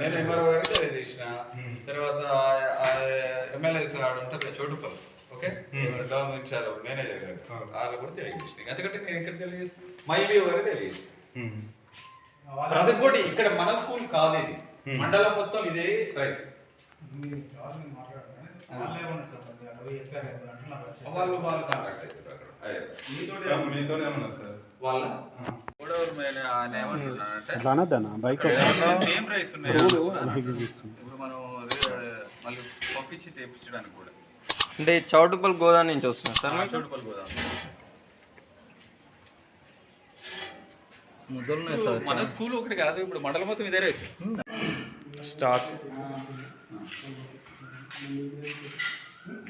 నేను ఎంఆర్ఓ గారికి తెలియజేసిన తర్వాత ఎమ్మెల్యే సార్ ఉంటారు కదా, Chotupalli. Okay? Government sir manager గారు. వాళ్ళు కూడా తెలియజేసిన. ఎందుకంటే నేను ఇక్కడ తెలియజేస్తాను మా ఈబీఓ గారికి తెలియజేసిన. ప్రతి కోటి ఇక్కడ మన స్కూల్ కాదు ఇది. మండలం మొత్తం ఇదే రైస్. వాళ్ళు వాళ్ళు కాంటాక్ట్ అవుతారు అక్కడ. వాళ్ళ? అట్లా బైక్ అంటే చౌటుపల్లి గోదావరి నుంచి వస్తుంది సార్ చోటుపల్లి గోదాం ముద్దులున్నాయి సార్. మన స్కూల్ ఒకటి కాదు ఇప్పుడు మండలం మొత్తం ఇదే రైస్. స్టాక్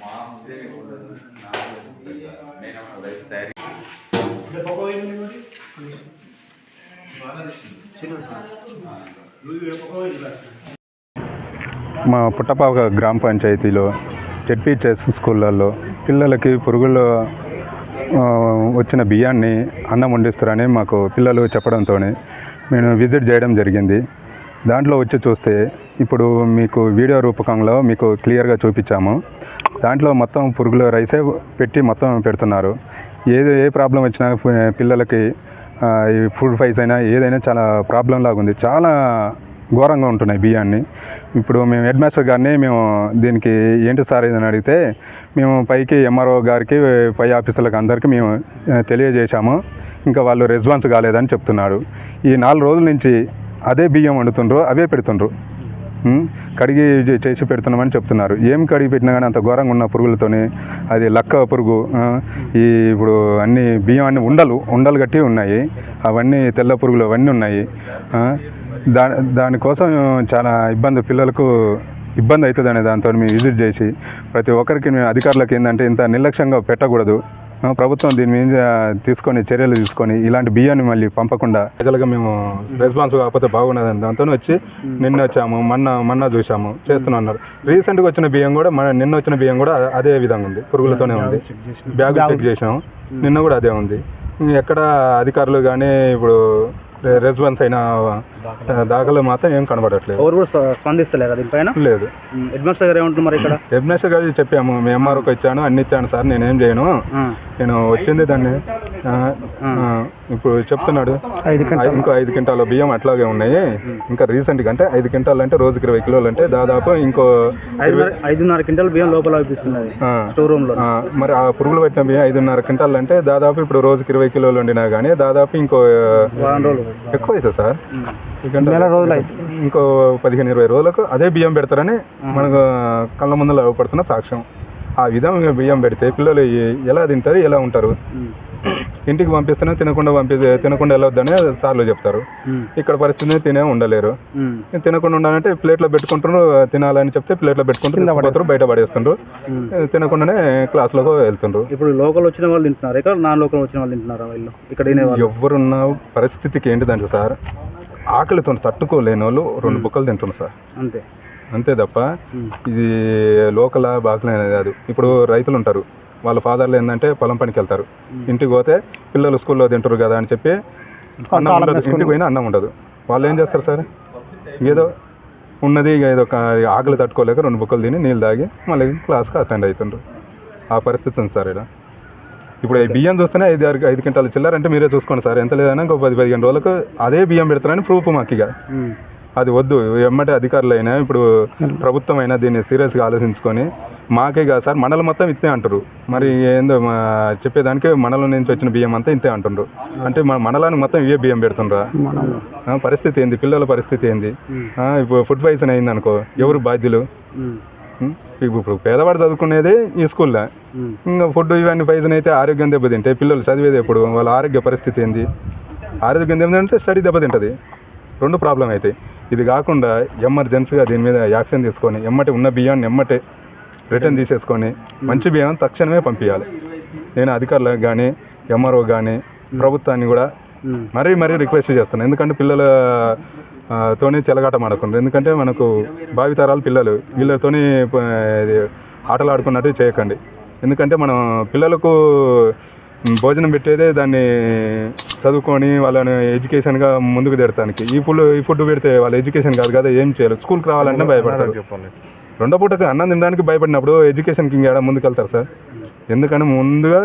మా నేను రైస్ తయారీ మా పుట్టపాక గ్రామ పంచాయతీలో చెస్ స్కూళ్ళల్లో పిల్లలకి పురుగుల్లో వచ్చిన బియ్యాన్ని అన్నం వండిస్తారని మాకు పిల్లలు చెప్పడంతో నేను విజిట్ చేయడం జరిగింది. దాంట్లో వచ్చి చూస్తే ఇప్పుడు మీకు వీడియో రూపకంలో మీకు క్లియర్గా చూపించాము. దాంట్లో మొత్తం పురుగుల రైసే పెట్టి మొత్తం పెడుతున్నారు. ఏది ఏ ప్రాబ్లం వచ్చినా పిల్లలకి ఈ ఫుడ్ ఫైస్ అయినా ఏదైనా చాలా ప్రాబ్లం లాగా ఉంది. చాలా ఘోరంగా ఉంటున్నాయి బియ్యాన్ని. ఇప్పుడు మేము హెడ్ మాస్టర్ గారిని మేము దీనికి ఏంటి సార్ ఇదని అడిగితే మేము పైకి ఎంఆర్ఓ గారికి పై ఆఫీసర్లకు అందరికీ మేము తెలియజేశాము. ఇంకా వాళ్ళు రెస్పాన్స్ కాలేదని చెప్తున్నారు. ఈ నాలుగు రోజుల నుంచి అదే బియ్యం వండుతుండ్రు అవే పెడుతుండ్రు. కడిగి చే- చేసి పెడుతున్నామని చెప్తున్నారు. ఏం కడిగి పెట్టినా కానీ అంత ఘోరంగా ఉన్న పురుగులతోని అది లక్క పురుగు ఈ ఇప్పుడు అన్ని బియ్యం అన్ని ఉండలు ఉండలు గట్టి ఉన్నాయి. అవన్నీ తెల్ల పురుగులు అవన్నీ ఉన్నాయి. దా దానికోసం చాలా ఇబ్బంది పిల్లలకు ఇబ్బంది అవుతుంది అనే దాంతో మేము విజిట్ చేసి ప్రతి ఒక్కరికి మేము అధికారులకు ఏంటంటే ఇంత నిర్లక్ష్యంగా పెట్టకూడదు. ప్రభుత్వం దీని మీద తీసుకొని చర్యలు తీసుకొని ఇలాంటి బియ్యాన్ని మళ్ళీ పంపకుండా ప్రజలుగా మేము రెస్పాన్స్ కాకపోతే బాగున్నదని దాంతో వచ్చి నిన్న వచ్చాము మొన్న మొన్న చూసాము చేస్తున్నా అన్నారు. రీసెంట్గా వచ్చిన బియ్యం కూడా మన నిన్న వచ్చిన బియ్యం కూడా అదే విధంగా ఉంది పురుగులతోనే ఉంది. బ్యాగ్ చెక్ చేసాము నిన్న కూడా అదే ఉంది. ఎక్కడ అధికారులు కానీ ఇప్పుడు రెస్పాన్స్ అయిన దాఖలు. మాత్రం ఏం కనబడట్లేదు. ఎవరు కూడా స్ప- స్పందిస్తలేరు దీనిపైన? లేదు. హెడ్ మాస్టర్ గారు ఏమంటున్నారు మరి ఇక్కడ హెడ్ గారికి చెప్పాము మీ ఎంఆర్ఓకి ఇచ్చాను అన్ని ఇచ్చాను సార్ నేనేం చేయను. నేను వచ్చింది దాన్ని ఇప్పుడు చెప్తున్నాడు. ఐ- ఇంకో ఐదు క్వింటాల బియ్యం అట్లాగే ఉన్నాయి. ఇంకా రీసెంట్గా అంటే ఐదు క్వింటాలు అంటే రోజుకి ఇరవై కిలోలు అంటే దాదాపు ఇంకో ఐదున్నర క్వింటల్ బియ్యం లోపల లో మరి ఆ పురుగులు పెట్టిన బియ్యం ఐదున్నర క్వింటాలు అంటే దాదాపు ఇప్పుడు రోజుకి ఇరవై కిలోలు వండినా కానీ దాదాపు ఇంకో ఎక్కువ అవుతుంది సార్? నెల రోజులు ఇంకో పదిహేను ఇరవై రోజులకు అదే బియ్యం పెడతారని మనకు కళ్ళ ముందు పడుతున్న సాక్ష్యం. ఆ విధంగా బియ్యం పెడితే పిల్లలు ఎలా తింటారు ఎలా ఉంటారు? ఇంటికి పంపిస్తేనే తినకుండా పంపి తినకుండా వెళ్ళొద్దని సార్లు చెప్తారు. ఇక్కడ పరిస్థితి తినే ఉండలేరు. తినకుండా ఉండాలంటే ప్లేట్లో పెట్టుకుంటారు తినాలని చెప్తే ప్లేట్లో పెట్టుకుంటారు బయట పడేస్తుండ్రు. తినకుండానే క్లాస్లోకి వెళ్తుండ్రు. ఇప్పుడు లోకల్ వచ్చిన వాళ్ళు తింటున్నారు ఇక్కడ నాన్ లోకల్ వచ్చిన వాళ్ళు తింటున్నారు వీళ్ళు? ఇక్కడ ఎవరున్న పరిస్థితికి ఏంటిదంటే సార్ ఆకలితో తట్టుకోలేని వాళ్ళు రెండు బుక్కలు తింటున్నారు సార్. అంతే. అంతే తప్ప ఇది లోకల్ బాకలే అనేది కాదు. ఇప్పుడు రైతులు ఉంటారు వాళ్ళ ఫాదర్లు ఏంటంటే పొలం పనికి వెళ్తారు. ఇంటికి పోతే పిల్లలు స్కూల్లో తింటారు కదా అని చెప్పి అన్నం ఉండదు. ఇంటికి పోయినా అన్నం ఉండదు. వాళ్ళు ఏం చేస్తారు సార్? ఏదో ఉన్నది ఇక ఏదో ఒక ఆకలి తట్టుకోలేక రెండు బుక్కలు తిని నీళ్ళు తాగి మళ్ళీ క్లాస్కి అటెండ్ అవుతుండ్రు ఆ పరిస్థితి ఉంది సార్ ఇక్కడ. ఇప్పుడు ఈ బియ్యం చూస్తేనే ఐదు ఆరు ఐదు క్వింటాలు చిల్లర అంటే మీరే చూసుకోండి సార్. ఎంత లేదన్నా ఇంకో పది పదిహేను రోజులకు అదే బియ్యం పెడతారని ప్రూఫ్ మాకు ఇక. అది వద్దు. ఎమ్మటే అధికారులు అయినా ఇప్పుడు ప్రభుత్వం అయినా దీన్ని సీరియస్గా ఆలోచించుకొని మాకే కాదు సార్ మండలం మొత్తం ఇంతే అంటారు మరి ఏందో చెప్పేదానికి మండలం నుంచి వచ్చిన బియ్యం అంతా ఇంతే అంటుండ్రు. అంటే మన మండలానికి మొత్తం ఇవే బియ్యం పెడుతుండ్రా? పరిస్థితి ఏంది? పిల్లల పరిస్థితి ఏంది? ఇప్పుడు ఫుడ్ పాయిజన్ అయింది అనుకో ఎవరు బాధ్యులు? ఇప్పుడు పేదవాడు చదువుకునేది ఈ స్కూల్లో? ఇంకా ఫుడ్ ఇవన్నీ పాయిజన్ అయితే ఆరోగ్యం దెబ్బతింటే పిల్లలు చదివేది ఎప్పుడు? వాళ్ళ ఆరోగ్య పరిస్థితి ఏంది? ఆరోగ్యం దెబ్బతింటే స్టడీ దెబ్బతింటది. రెండు ప్రాబ్లం అవుతాయి ఇది కాకుండా ఎమర్జెన్సీగా దీని మీద యాక్షన్ తీసుకొని ఎమ్మటి ఉన్న బియ్యాన్ని ఎమ్మటే రిటర్న్ తీసేసుకొని మంచి బియ్యం తక్షణమే పంపించాలి నేను అధికారులకు కానీ ఎంఆర్ఓ కానీ ప్రభుత్వాన్ని కూడా మరీ మరీ రిక్వెస్ట్ చేస్తున్నాను. ఎందుకంటే పిల్లల తోని చెలగాట ఆడకుండా ఎందుకంటే మనకు భావితరాలు పిల్లలు వీళ్ళతోని ఆటలు ఆడుకున్నట్టు చేయకండి. ఎందుకంటే మనం పిల్లలకు భోజనం పెట్టేదే దాన్ని చదువుకొని వాళ్ళని ఎడ్యుకేషన్గా ముందుకు తెడతానికి ఈ ఫుడ్ ఈ ఫుడ్ పెడితే వాళ్ళ ఎడ్యుకేషన్ కాదు కదా ఏం చేయాలి? స్కూల్కి రావాలంటే భయపడతారు. చెప్పండి. రెండో పూటకి అన్నం తినడానికి భయపడినప్పుడు ఎడ్యుకేషన్కి ఇంకా ముందుకు వెళ్తారు సార్. ఎందుకని ముందుగా